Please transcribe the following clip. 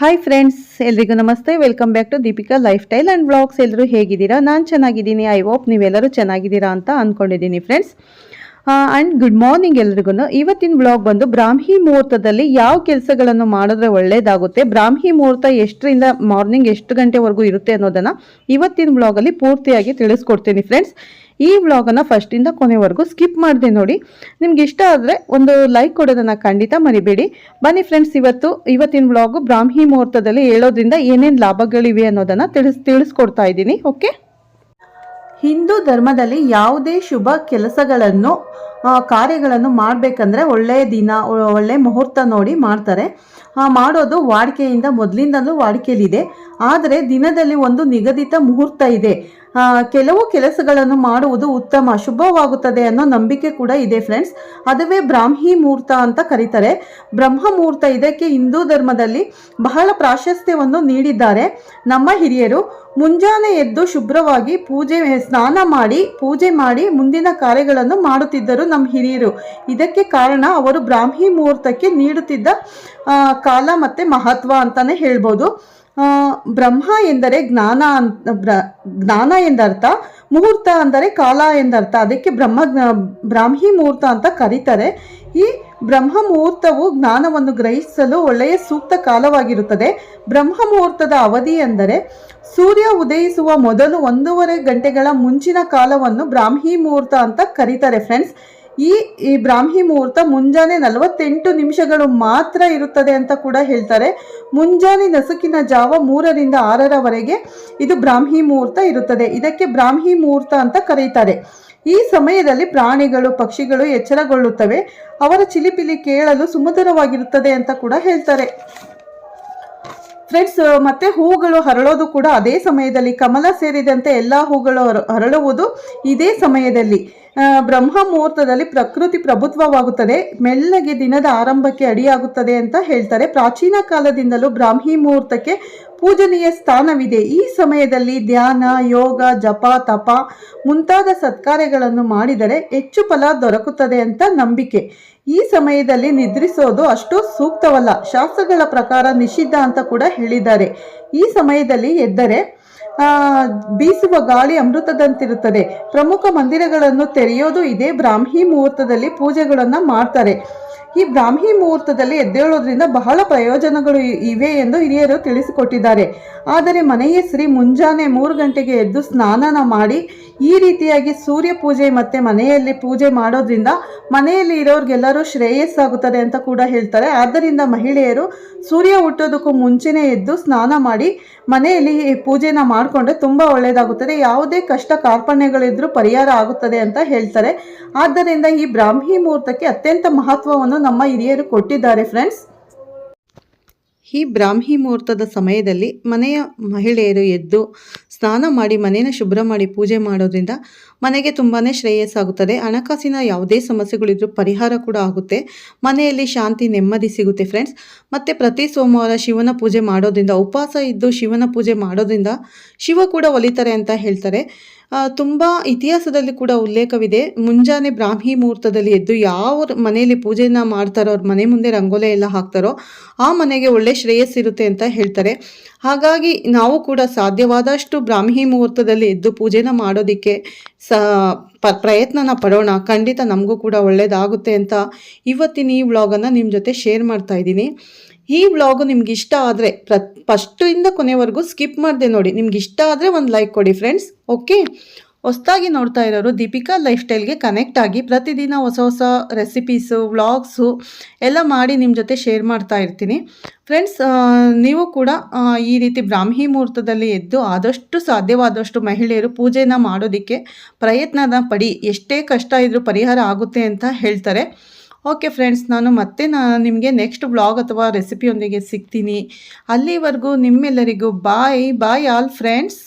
Hi friends ಎಲ್ರಿಗೂ ನಮಸ್ತೆ. Welcome back to Deepika lifestyle and blogs ಎಲ್ಲರೂ ಹೇಗಿದ್ದೀರಾ? ನಾನು ಚೆನ್ನಾಗಿದ್ದೀನಿ. ಐ ಹೋಪ್ ನೀವೆಲ್ಲರೂ ಚೆನ್ನಾಗಿದ್ದೀರಾ ಅಂತ ಅಂದ್ಕೊಂಡಿದ್ದೀನಿ ಫ್ರೆಂಡ್ಸ್ ಆ್ಯಂಡ್ ಗುಡ್ ಮಾರ್ನಿಂಗ್ ಎಲ್ರಿಗೂ. ಇವತ್ತಿನ ಬ್ಲಾಗ್ ಬಂದು ಬ್ರಾಹ್ಮಿ ಮುಹೂರ್ತದಲ್ಲಿ ಯಾವ ಕೆಲಸಗಳನ್ನು ಮಾಡಿದ್ರೆ ಒಳ್ಳೆಯದಾಗುತ್ತೆ ಬ್ರಾಹ್ಮಿ ಮುಹೂರ್ತ ಎಷ್ಟರಿಂದ ಮಾರ್ನಿಂಗ್ ಎಷ್ಟು ಗಂಟೆವರೆಗೂ ಇರುತ್ತೆ ಅನ್ನೋದನ್ನು ಇವತ್ತಿನ ಬ್ಲಾಗಲ್ಲಿ ಪೂರ್ತಿಯಾಗಿ ತಿಳಿಸ್ಕೊಡ್ತೀನಿ ಫ್ರೆಂಡ್ಸ್ ಈ ವ್ಲಾಗನ್ನು ಫಸ್ಟಿಂದ ಕೊನೆವರೆಗೂ ಸ್ಕಿಪ್ ಮಾಡಿದೆ ನೋಡಿ. ನಿಮ್ಗೆ ಇಷ್ಟ ಆದರೆ ಒಂದು ಲೈಕ್ ಕೊಡೋದನ್ನು ಖಂಡಿತ ಮರಿಬೇಡಿ. ಬನ್ನಿ ಫ್ರೆಂಡ್ಸ್ ಇವತ್ತು, ಇವತ್ತಿನ ವ್ಲಾಗು ಬ್ರಾಹ್ಮಿ ಮುಹೂರ್ತದಲ್ಲಿ ಹೇಳೋದ್ರಿಂದ ಏನೇನು ಲಾಭಗಳಿವೆ ಅನ್ನೋದನ್ನು ತಿಳಿಸ್, ತಿಳಿಸ್ಕೊಡ್ತಾ ಇದ್ದೀನಿ ಓಕೆ ಹಿಂದೂ ಧರ್ಮದಲ್ಲಿ ಯಾವುದೇ ಶುಭ ಕೆಲಸಗಳನ್ನು ಕಾರ್ಯಗಳನ್ನು ಮಾಡಬೇಕಂದ್ರೆ ಒಳ್ಳೆಯ ದಿನ ಒಳ್ಳೆ ಮುಹೂರ್ತ ನೋಡಿ ಮಾಡ್ತಾರೆ. ಮಾಡೋದು ವಾಡಿಕೆಯಿಂದ ಮೊದಲಿಂದಲೂ ವಾಡಿಕೆಯಲ್ಲಿದೆ. ಆದರೆ ದಿನದಲ್ಲಿ ಒಂದು ನಿಗದಿತ ಮುಹೂರ್ತ ಇದೆ. ಕೆಲವು ಕೆಲಸಗಳನ್ನು ಮಾಡುವುದು ಉತ್ತಮ, ಶುಭವಾಗುತ್ತದೆ ಅನ್ನೋ ನಂಬಿಕೆ ಕೂಡ ಇದೆ ಫ್ರೆಂಡ್ಸ್ ಅದುವೇ ಬ್ರಾಹ್ಮಿ ಮುಹೂರ್ತ ಅಂತ ಕರೀತಾರೆ. ಬ್ರಹ್ಮ ಮುಹೂರ್ತ ಇದಕ್ಕೆ ಹಿಂದೂ ಧರ್ಮದಲ್ಲಿ ಬಹಳ ಪ್ರಾಶಸ್ತ್ಯವನ್ನು ನೀಡಿದ್ದಾರೆ. ನಮ್ಮ ಹಿರಿಯರು ಮುಂಜಾನೆ ಎದ್ದು ಶುಭ್ರವಾಗಿ ಪೂಜೆ, ಸ್ನಾನ ಮಾಡಿ, ಪೂಜೆ ಮಾಡಿ ಮುಂದಿನ ಕಾರ್ಯಗಳನ್ನು ಮಾಡುತ್ತಿದ್ದರು ನಮ್ಮ ಹಿರಿಯರು. ಇದಕ್ಕೆ ಕಾರಣ ಅವರು ಬ್ರಾಹ್ಮಿ ಮುಹೂರ್ತಕ್ಕೆ ನೀಡುತ್ತಿದ್ದ ಕಾಲ ಮತ್ತು ಮಹತ್ವ ಅಂತಾನೆ ಹೇಳ್ಬೋದು. ಬ್ರಹ್ಮ ಎಂದರೆ ಜ್ಞಾನ ಅಂತ ಜ್ಞಾನ ಎಂದರ್ಥ, ಮುಹೂರ್ತ ಅಂದರೆ ಕಾಲ ಎಂದರ್ಥ. ಅದಕ್ಕೆ ಬ್ರಹ್ಮ, ಬ್ರಾಹ್ಮಿ ಮುಹೂರ್ತ ಅಂತ ಕರೀತಾರೆ. ಈ ಬ್ರಹ್ಮ ಮುಹೂರ್ತವು ಜ್ಞಾನವನ್ನು ಗ್ರಹಿಸಲು ಒಳ್ಳೆಯ ಸೂಕ್ತ ಕಾಲವಾಗಿರುತ್ತದೆ. ಬ್ರಹ್ಮ ಮುಹೂರ್ತದ ಅವಧಿ ಎಂದರೆ ಸೂರ್ಯ ಉದಯಿಸುವ ಮೊದಲು ಒಂದೂವರೆ ಗಂಟೆಗಳ ಮುಂಚಿನ ಕಾಲವನ್ನು ಬ್ರಾಹ್ಮಿ ಮುಹೂರ್ತ ಅಂತ ಕರೀತಾರೆ ಫ್ರೆಂಡ್ಸ್ ಈ ಈ ಬ್ರಾಹ್ಮಿ ಮುಹೂರ್ತ ಮುಂಜಾನೆ ನಲವತ್ತೆಂಟು ನಿಮಿಷಗಳು ಮಾತ್ರ ಇರುತ್ತದೆ ಅಂತ ಕೂಡ ಹೇಳ್ತಾರೆ. ಮುಂಜಾನೆ ನಸುಕಿನ ಜಾವ ಮೂರರಿಂದ ಆರರವರೆಗೆ ಇದು ಬ್ರಾಹ್ಮಿ ಮುಹೂರ್ತ ಇರುತ್ತದೆ. ಇದಕ್ಕೆ ಬ್ರಾಹ್ಮಿ ಮುಹೂರ್ತ ಅಂತ ಕರೀತಾರೆ. ಈ ಸಮಯದಲ್ಲಿ ಪ್ರಾಣಿಗಳು, ಪಕ್ಷಿಗಳು ಎಚ್ಚರಗೊಳ್ಳುತ್ತವೆ. ಅವರ ಚಿಲಿಪಿಲಿ ಕೇಳಲು ಸುಮಧುರವಾಗಿರುತ್ತದೆ ಅಂತ ಕೂಡ ಹೇಳ್ತಾರೆ. ಫ್ರೆಂಡ್ಸ್, ಮತ್ತೆ ಹೂಗಳು ಹರಳೋದು ಕೂಡ ಅದೇ ಸಮಯದಲ್ಲಿ, ಕಮಲ ಸೇರಿದಂತೆ ಎಲ್ಲ ಹೂಗಳು ಹರ- ಹರಳುವುದು ಇದೇ ಸಮಯದಲ್ಲಿ. ಬ್ರಹ್ಮ ಮುಹೂರ್ತದಲ್ಲಿ ಪ್ರಕೃತಿ ಪ್ರಭುತ್ವವಾಗುತ್ತದೆ. ಮೆಲ್ಲಗೆ ದಿನದ ಆರಂಭಕ್ಕೆ ಅಡಿಯಾಗುತ್ತದೆ ಅಂತ ಹೇಳ್ತಾರೆ. ಪ್ರಾಚೀನ ಕಾಲದಿಂದಲೂ ಬ್ರಾಹ್ಮಿ ಮುಹೂರ್ತಕ್ಕೆ ಪೂಜನೀಯ ಸ್ಥಾನವಿದೆ. ಈ ಸಮಯದಲ್ಲಿ ಧ್ಯಾನ, ಯೋಗ, ಜಪ, ತಪ ಮುಂತಾದ ಸತ್ಕಾರ್ಯಗಳನ್ನು ಮಾಡಿದರೆ ಹೆಚ್ಚು ಫಲ ದೊರಕುತ್ತದೆ ಅಂತ ನಂಬಿಕೆ. ಈ ಸಮಯದಲ್ಲಿ ನಿದ್ರಿಸೋದು ಅಷ್ಟು ಸೂಕ್ತವಲ್ಲ. ಶಾಸ್ತ್ರಗಳ ಪ್ರಕಾರ ನಿಷಿದ್ಧ ಅಂತ ಕೂಡ ಹೇಳಿದ್ದಾರೆ. ಈ ಸಮಯದಲ್ಲಿ ಎದ್ದರೆ ಬೀಸುವ ಗಾಳಿ ಅಮೃತದಂತಿರುತ್ತದೆ. ಪ್ರಮುಖ ಮಂದಿರಗಳನ್ನು ತೆರೆಯೋದು ಇದೇ ಬ್ರಾಹ್ಮಿ ಮುಹೂರ್ತದಲ್ಲಿ ಪೂಜೆಗಳನ್ನು ಮಾಡ್ತಾರೆ. ಈ ಬ್ರಾಹ್ಮಿ ಮುಹೂರ್ತದಲ್ಲಿ ಎದ್ದೇಳೋದ್ರಿಂದ ಬಹಳ ಪ್ರಯೋಜನಗಳು ಇವೆ ಎಂದು ಹಿರಿಯರು ತಿಳಿಸಿಕೊಟ್ಟಿದ್ದಾರೆ. ಆದರೆ ಮನೆಯ ಶ್ರೀ ಮುಂಜಾನೆ ಮೂರು ಗಂಟೆಗೆ ಎದ್ದು ಸ್ನಾನನ ಮಾಡಿ, ಈ ರೀತಿಯಾಗಿ ಸೂರ್ಯ ಪೂಜೆ ಮತ್ತು ಮನೆಯಲ್ಲಿ ಪೂಜೆ ಮಾಡೋದ್ರಿಂದ ಮನೆಯಲ್ಲಿ ಇರೋರಿಗೆಲ್ಲರೂ ಶ್ರೇಯಸ್ಸಾಗುತ್ತದೆ ಅಂತ ಕೂಡ ಹೇಳ್ತಾರೆ. ಆದ್ದರಿಂದ ಮಹಿಳೆಯರು ಸೂರ್ಯ ಹುಟ್ಟೋದಕ್ಕೂ ಮುಂಚೆನೇ ಎದ್ದು ಸ್ನಾನ ಮಾಡಿ, ಮನೆಯಲ್ಲಿ ಪೂಜೆನ ಮಾಡಿಕೊಂಡ್ರೆ ತುಂಬ ಒಳ್ಳೆಯದಾಗುತ್ತದೆ ಯಾವುದೇ ಕಷ್ಟ ಕಾರ್ಪಣ್ಯಗಳಿದ್ರೂ ಪರಿಹಾರ ಆಗುತ್ತದೆ ಅಂತ ಹೇಳ್ತಾರೆ. ಆದ್ದರಿಂದ ಈ ಬ್ರಾಹ್ಮಿ ಮುಹೂರ್ತಕ್ಕೆ ಅತ್ಯಂತ ಮಹತ್ವವನ್ನು ನಮ್ಮ ಹಿರಿಯರು ಕೊಟ್ಟಿದ್ದಾರೆ ಫ್ರೆಂಡ್ಸ್ ಈ ಬ್ರಾಹ್ಮಿ ಮುಹೂರ್ತದ ಸಮಯದಲ್ಲಿ ಮನೆಯ ಮಹಿಳೆಯರು ಎದ್ದು ಸ್ನಾನ ಮಾಡಿ ಮನೆಯನ್ನು ಶುಭ್ರ ಮಾಡಿ ಪೂಜೆ ಮಾಡೋದ್ರಿಂದ ಮನೆಗೆ ತುಂಬಾ ಶ್ರೇಯಸ್ಸಾಗುತ್ತದೆ. ಹಣಕಾಸಿನ ಯಾವುದೇ ಸಮಸ್ಯೆಗಳಿದ್ರೂ ಪರಿಹಾರ ಕೂಡ ಆಗುತ್ತೆ. ಮನೆಯಲ್ಲಿ ಶಾಂತಿ, ನೆಮ್ಮದಿ ಸಿಗುತ್ತೆ ಫ್ರೆಂಡ್ಸ್ ಮತ್ತು ಪ್ರತಿ ಸೋಮವಾರ ಶಿವನ ಪೂಜೆ ಮಾಡೋದ್ರಿಂದ, ಉಪವಾಸ ಇದ್ದು ಶಿವನ ಪೂಜೆ ಮಾಡೋದ್ರಿಂದ ಶಿವ ಕೂಡ ಒಲಿತಾರೆ ಅಂತ ಹೇಳ್ತಾರೆ. ತುಂಬ ಇತಿಹಾಸದಲ್ಲಿ ಕೂಡ ಉಲ್ಲೇಖವಿದೆ. ಮುಂಜಾನೆ ಬ್ರಾಹ್ಮಿ ಮುಹೂರ್ತದಲ್ಲಿ ಎದ್ದು ಯಾವ ಮನೆಯಲ್ಲಿ ಪೂಜೆನ ಮಾಡ್ತಾರೋ, ಅವ್ರ ಮನೆ ಮುಂದೆ ರಂಗೋಲೆ ಎಲ್ಲ ಹಾಕ್ತಾರೋ, ಆ ಮನೆಗೆ ಒಳ್ಳೆ ಶ್ರೇಯಸ್ಸಿರುತ್ತೆ ಅಂತ ಹೇಳ್ತಾರೆ. ಹಾಗಾಗಿ ನಾವು ಕೂಡ ಸಾಧ್ಯವಾದಷ್ಟು ಬ್ರಾಹ್ಮಿ ಮುಹೂರ್ತದಲ್ಲಿ ಎದ್ದು ಪೂಜೆನ ಮಾಡೋದಕ್ಕೆ ಸ, ಪ, ಪ್ರಯತ್ನನ ಪಡೋಣ. ಖಂಡಿತ ನಮಗೂ ಕೂಡ ಒಳ್ಳೆಯದಾಗುತ್ತೆ ಅಂತ ಇವತ್ತಿನ ಈ ವ್ಲಾಗನ್ನು ನಿಮ್ಮ ಜೊತೆ ಶೇರ್ ಮಾಡ್ತಾ ಇದ್ದೀನಿ. ಈ ವ್ಲಾಗು ನಿಮ್ಗೆ ಇಷ್ಟ ಆದರೆ ಪ್ರ ಫಸ್ಟಿಂದ ಕೊನೆವರೆಗೂ ಸ್ಕಿಪ್ ಮಾಡಿದೆ ನೋಡಿ. ನಿಮ್ಗೆ ಇಷ್ಟ ಆದರೆ ಒಂದು ಲೈಕ್ ಕೊಡಿ ಫ್ರೆಂಡ್ಸ್ ಓಕೆ ಹೊಸ್ತಾಗಿ ನೋಡ್ತಾ ಇರೋರು ದೀಪಿಕಾ ಲೈಫ್ ಸ್ಟೈಲ್ಗೆ ಕನೆಕ್ಟ್ ಆಗಿ ಪ್ರತಿದಿನ ಹೊಸ ಹೊಸ ರೆಸಿಪೀಸು ವ್ಲಾಗ್ಸು ಎಲ್ಲ ಮಾಡಿ ನಿಮ್ಮ ಜೊತೆ ಶೇರ್ ಮಾಡ್ತಾ ಇರ್ತೀನಿ. ಫ್ರೆಂಡ್ಸ್ ನೀವು ಕೂಡ ಈ ರೀತಿ ಬ್ರಾಹ್ಮಿ ಮುಹೂರ್ತದಲ್ಲಿ ಎದ್ದು ಆದಷ್ಟು ಸಾಧ್ಯವಾದಷ್ಟು ಮಹಿಳೆಯರು ಪೂಜೆನ ಮಾಡೋದಕ್ಕೆ ಪ್ರಯತ್ನನ ಪಡಿ. ಎಷ್ಟೇ ಕಷ್ಟ ಇದ್ದರೂ ಪರಿಹಾರ ಆಗುತ್ತೆ ಅಂತ ಹೇಳ್ತಾರೆ. ಓಕೆ ಫ್ರೆಂಡ್ಸ್ ನಾನು ಮತ್ತೆ ನಾನು ನಿಮಗೆ ನೆಕ್ಸ್ಟ್ ಬ್ಲಾಗ್ ಅಥವಾ ರೆಸಿಪಿಯೊಂದಿಗೆ ಸಿಗ್ತೀನಿ. ಅಲ್ಲಿವರೆಗೂ ನಿಮ್ಮೆಲ್ಲರಿಗೂ ಬಾಯ್ ಬಾಯ್ ಆಲ್ ಫ್ರೆಂಡ್ಸ್